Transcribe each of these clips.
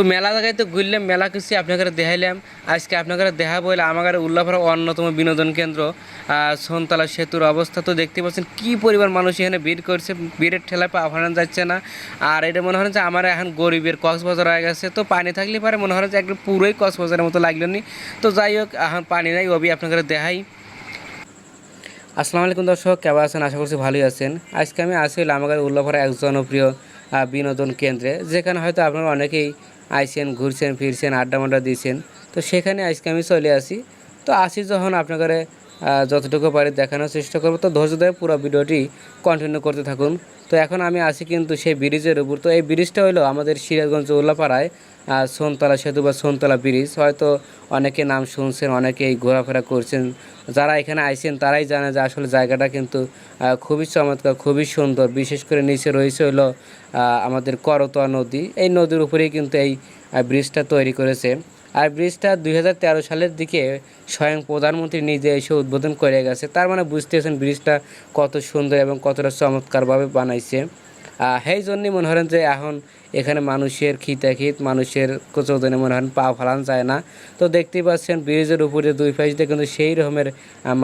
তো মেলা জায়গায় তো ঘুরলাম, মেলা কিছু আপনাকে দেখাইলাম। আজকে আপনাকে দেখা বলে আমার উল্লাপাড়া অন্যতম বিনোদন কেন্দ্র সোনতলা সেতুর অবস্থা। তো দেখতে পাচ্ছেন কী পরিমাণ মানুষ এখানে ভিড় করছে, ভিড়ের ঠেলায় পা যাচ্ছে না। আর এটা মনে হয় যে আমার এখন গরিবের কক্সবাজার হয়ে গেছে। তো পানি থাকলে পারে মনে হয় যে একদম পুরোই কক্সবাজারের মতো লাগল নি। তো যাই হোক, এখন পানি নাই, ওবি আপনাকে দেখাই। আসসালামু আলাইকুম দর্শক, কেমন আছেন? আশা করছি ভালোই আছেন। আজকে আমি আসলে আমাদের উল্লাপাড়া এক জনপ্রিয় বিনোদন কেন্দ্রে, যেখানে হয়তো আপনারা অনেকেই আইসেন ঘুরছেন ফিরছেন আড্ডা মাড্ডা দিয়েছেন তো সেখানে আজকে আমি চলে আসি। তো আসি যখন আপনার আহ, যতটুকু পারি দেখানোর চেষ্টা করব। তো ধৈর্য ধরে পুরো ভিডিওটি কন্টিনিউ করতে থাকুন। তো এখন আমি আসি কিন্তু সেই ব্রিজের উপর। তো এই ব্রিজটা হলো আমাদের সিরাজগঞ্জ উল্লাপাড়ায় সোনতলা সেতু বা সোনতলা ব্রিজ। হয়তো অনেকে নাম শুনছেন অনেকেই ঘোরাফেরা করছেন। যারা এখানে আইছেন, তারাই জানে যে আসলে জায়গাটা কিন্তু খুবই চমৎকার, খুবই সুন্দর। বিশেষ করে নিচে রয়েছে হলো আমাদের করতোয়া নদী। এই নদীর উপরেই কিন্তু এই ব্রিজটা তৈরি করেছে। আর ব্রিজটা দুই হাজার তেরো সালের দিকে স্বয়ং প্রধানমন্ত্রী নিজে এসে উদ্বোধন করে গেছে। তার মানে বুঝতেছেন ব্রিজটা কত সুন্দর এবং কতটা চমৎকারভাবে বানাইছে। সেই জন্যই মনে করেন যে এখন এখানে মানুষের খিতাখিত, মানুষের কোচৌদনে মনে হয় পা ফালান যায় না। তো দেখতেই পাচ্ছেন ব্রিজের উপরে দুই পাশ কিন্তু সেই রকমের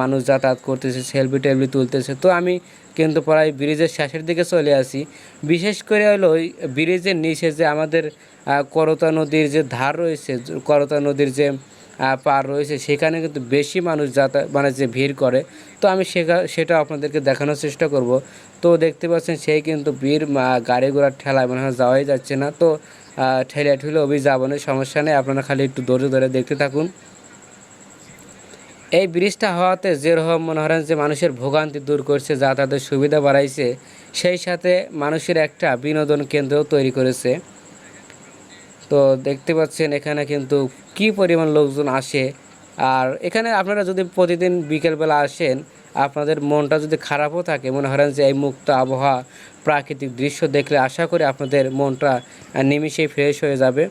মানুষ যাতায়াত করতেছে সেলফি টেলফি তুলতেছে। তো আমি কিন্তু প্রায় ব্রিজের শেষের দিকে চলে আসি। বিশেষ করে হলো ওই ব্রিজের নিচে যে আমাদের করতা নদীর যে ধার রয়েছে, করতা নদীর যে পার রয়েছে, সেখানে কিন্তু বেশি মানুষ যাতায়াত মানে যে ভিড় করে, তো আমি সেটা আপনাদেরকে দেখানোর চেষ্টা করব। তো দেখতে পাচ্ছেন সেই কিন্তু ভিড় গাড়ি ঘোড়ার ঠেলায় মনে হয় যাওয়াই যাচ্ছে না, তো ঠেলে ঠুলে অভি যাব না সমস্যা নেই, আপনারা খালি একটু ধৈর্য ধরে দেখতে থাকুন। এই ব্রিজটা হওয়াতে যেরকম মনে করেন যে মানুষের ভোগান্তি দূর করছে, যাতায়াতের সুবিধা বাড়াইছে, সেই সাথে মানুষের একটা বিনোদন কেন্দ্রও তৈরি করেছে। তো দেখতে পাচ্ছেন এখানে কিন্তু কি পরিমাণ লোকজন আসে। আর এখানে আপনারা যদি প্রতিদিন বিকেলবেলা আসেন আপনাদের মনটা যদি খারাপও থাকে মনে করেন যে এই মুক্ত আবহাওয়া প্রাকৃতিক দৃশ্য দেখলে আশা করি আপনাদের মনটা নিমিষেই ফ্রেশ হয়ে যাবে।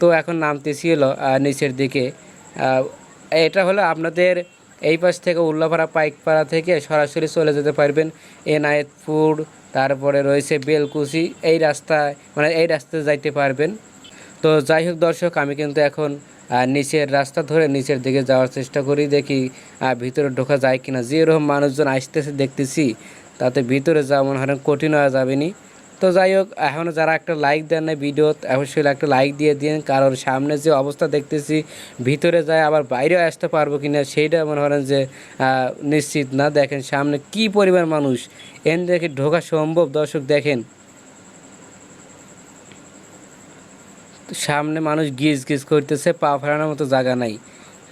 তো এখন নামতেছি হলো আহ, নিচের দিকে। এটা হলো আপনাদের এই পাশ থেকে উল্লাপাড়া পাইকপাড়া থেকে সরাসরি চলে যেতে পারবেন এনায়েতপুর তারপরে রয়েছে বেলকুচি এই রাস্তায় মানে এই রাস্তায় যাইতে পারবেন। তো যাই হোক দর্শক, আমি কিন্তু এখন নিচের রাস্তা ধরে নিচের দিকে যাওয়ার চেষ্টা করি, দেখি ভিতরে ঢোকা যায় কিনা। যেরকম মানুষজন আসতেছে, দেখতেছি, তাতে ভিতরে যাওয়া মনে হয় কঠিন হয়ে যাবে নি। তো যাই হোক এখনও যারা একটা লাইক দেন না ভিডিও অবশ্যই একটা লাইক দিয়ে দিন, কারণ সামনে যে অবস্থা দেখতেছি, ভিতরে যায় আবার বাইরেও আসতে পারব কিনা, সেইটা মনে করেন যে নিশ্চিত না। দেখেন সামনে কি পরিমাণ মানুষ, এন দেখে ঢোকা সম্ভব। দর্শক, দেখেন সামনে মানুষ গিজ গিজ করতেছে, পা ফেরানোর মতো জায়গা নাই।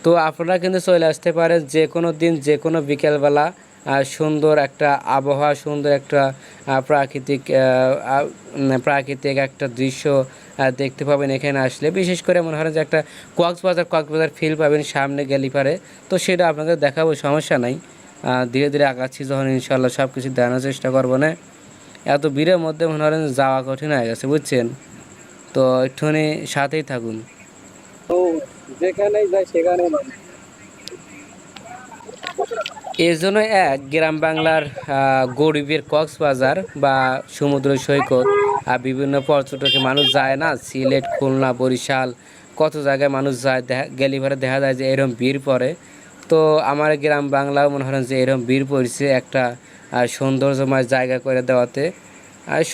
তো আপনারা কিন্তু চলে আসতে পারেন যে কোনো দিন, যে কোনো বিকেলবেলা সুন্দর একটা আবহাওয়া, সুন্দর একটা প্রাকৃতিক প্রাকৃতিক একটা দৃশ্য দেখতে পাবেন এখানে আসলে। বিশেষ করে মনে হয় যে একটা কক্সবাজার কক্সবাজার ফিল পাবেন সামনে গেলি পারে। তো সেটা আপনাদের দেখাবো, সমস্যা নাই। ধীরে ধীরে আগাচ্ছি যখন ইনশাল্লাহ সব কিছু দেখানোর চেষ্টা করব না। এত ভিড়ের মধ্যে মনে হয় যাওয়া কঠিন হয়ে গেছে, বুঝছেন? তো একটুখানি সাথেই থাকুন। যেখানেই যায় মানুষ। এর জন্য এক গ্রাম বাংলার গরিবের কক্সবাজার বা সমুদ্র সৈকত আর বিভিন্ন পর্যটকে মানুষ যায় না সিলেট খুলনা বরিশাল কত জায়গায় মানুষ যায় দেখা গেলিভারে দেখা যায় যে এরকম ভিড় পড়ে। তো আমার গ্রাম বাংলাও মনে হয় যে এরকম ভিড় পড়ছে একটা সৌন্দর্যময় জায়গা করে দেওয়াতে।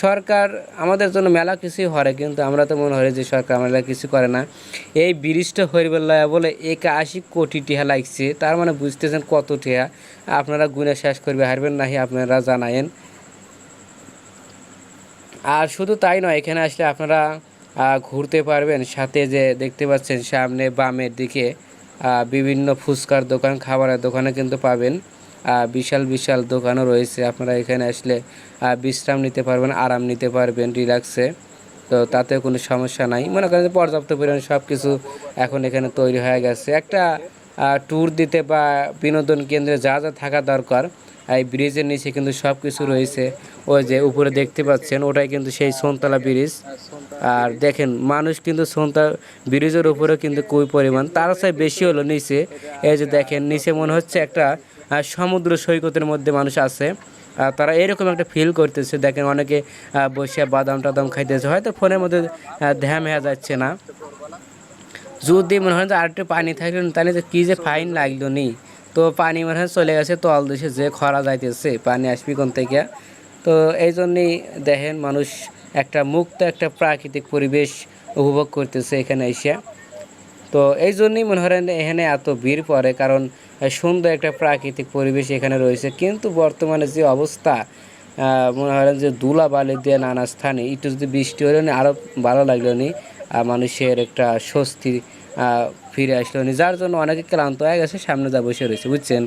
সরকার আমাদের জন্য মেলা কিছুই হরে কিন্তু আমরা তো মনে হয় যে সরকার মেলা কিছু করে না। এই ব্রিজটা হরিবেল্লা বলে একাশি কোটি টিহা লাগছে, তার মানে বুঝতেছেন কত টিহা। আপনারা গুনে শেষ করবে, হারবেন নাহি আপনারা জানায়েন। আর শুধু তাই নয়, এখানে আসলে আপনারা ঘুরতে পারবেন। সাথে যে দেখতে পাচ্ছেন, সামনে বামের দিকে বিভিন্ন ফুচকার দোকান, খাবারের দোকানে কিন্তু পাবেন। বিশাল বিশাল দোকানও রয়েছে। আপনারা এখানে আসলে বিশ্রাম নিতে পারবেন, আরাম নিতে পারবেন রিল্যাক্সে তো তাতে কোনো সমস্যা নাই। মনে করেন পর্যাপ্ত পরিমাণে সব কিছু এখন এখানে তৈরি হয়ে গেছে। একটা ট্যুর দিতে বা বিনোদন কেন্দ্রে যা যা থাকা দরকার এই ব্রিজের নিচে কিন্তু সব কিছু রয়েছে। ওই যে উপরে দেখতে পাচ্ছেন ওটাই কিন্তু সেই সোনতলা ব্রিজ। আর দেখেন মানুষ কিন্তু সোনতা ব্রিজের উপরে কিন্তু কুই পরিমাণ। তার চাই বেশি হলো নিচে। এই যে দেখেন নিচে মনে হচ্ছে একটা সমুদ্র সৈকতের মধ্যে মানুষ আছে। তারা এরকম একটা ফিল করতেছে। দেখেন অনেকে বসে বাদাম টাদাম খাইতেছে। হয়তো ফোনের মধ্যে ধ্যান হয়ে যাচ্ছে না। যদি মনে হয় আর একটু পানি থাকল না, তাহলে কী যে ফাইন লাগল নি। তো পানি মনে হয় চলে গেছে তল দেশে যে খরা যাইতেছে, পানি আসবি কোন থেকে? তো এই জন্যেই দেখেন মানুষ একটা মুক্ত একটা প্রাকৃতিক পরিবেশ উপভোগ করতেছে এখানে এসে। তো এই জন্যই মনে করেন এখানে এত ভিড় পড়ে, কারণ সুন্দর একটা প্রাকৃতিক পরিবেশ এখানে রয়েছে। কিন্তু বর্তমানে যে অবস্থা মনে করেন যে ধুলা বালি দিয়ে নানা স্থানে, একটু যদি বৃষ্টি হলে আরও ভালো লাগল নি মানুষের একটা স্বস্তি ফিরে আসলো। নি যার জন্য অনেকে ক্লান্ত হয়ে গেছে, সামনে যা বসে রয়েছে, বুঝছেন?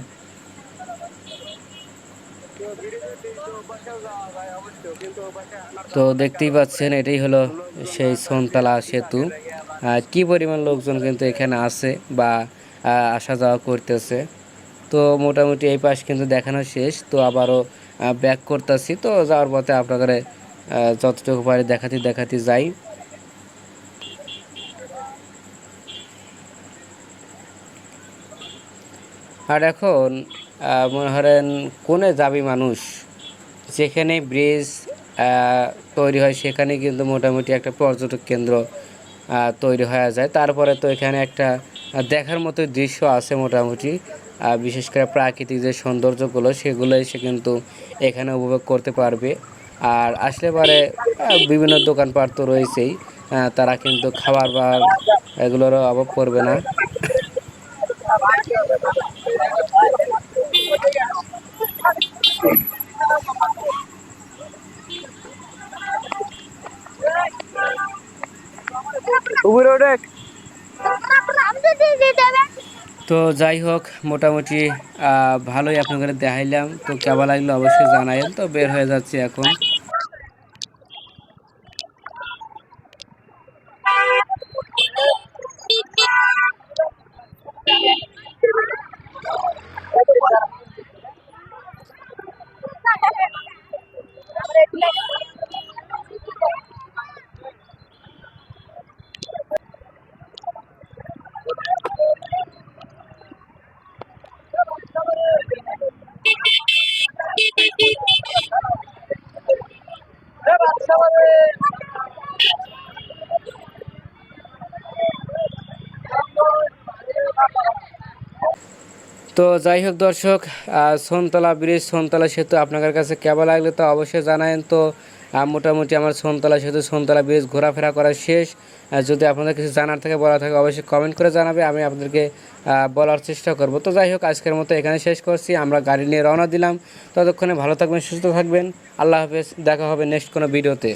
তো দেখতেই পাচ্ছেন, এটাই হলো সেই সোনতলা সেতু। কি পরিমাণ লোকজন কিন্তু এখানে আছে বা আসা যাওয়া করতেছে। তো মোটামুটি এই পাশ কিন্তু দেখানো শেষ। তো আবারও ব্যাক করতেছি। তো যাওয়ার পথে আপনাদের যতটুকু পারি দেখাতে দেখাতে যাই। আর এখন মনে করেন কোনে যাবি মানুষ? যেখানে ব্রিজ তৈরি হয়, সেখানে কিন্তু মোটামুটি একটা পর্যটক কেন্দ্র তৈরি হয়ে যায়। তারপরে তো এখানে একটা দেখার মতো দৃশ্য আছে মোটামুটি। বিশেষ করে প্রাকৃতিক যে সৌন্দর্যগুলো, সেগুলো এসে কিন্তু এখানে উপভোগ করতে পারবে। আর আসলে পরে বিভিন্ন দোকানপাট তো রয়েছেই তারা কিন্তু খাবার বা এগুলোরও অভাব পড়বে না। তো যাই হোক, মোটামুটি ভালোই আপনাদের দেখাইলাম। তো কেমন লাগল অবশ্যই জানাইন তো বের হয়ে যাচ্ছে এখন। তো যাই হোক দর্শক সোনতলা ব্রিজ, সোনতলা সেতু আপনাদের কাছে কেমন লাগলে তো অবশ্যই জানায়েন তো। মোটামুটি আমার সোনতলা সেতু, সোনতলা ব্রিজ ঘোরাফেরা করা শেষ। যদি আপনাদের কিছু জানার থাকে বলা থাকে, অবশ্যই কমেন্ট করে জানাবে, আমি আপনাদেরকে বলার চেষ্টা করব। তো যাই হোক, আজকের মতো এখানে শেষ করছি, আমরা গাড়ি নিয়ে রওনা দিলাম। ততক্ষণে ভালো থাকবেন, সুস্থ থাকবেন। আল্লাহ হাফেজ, দেখা হবে নেক্সট কোনো ভিডিওতে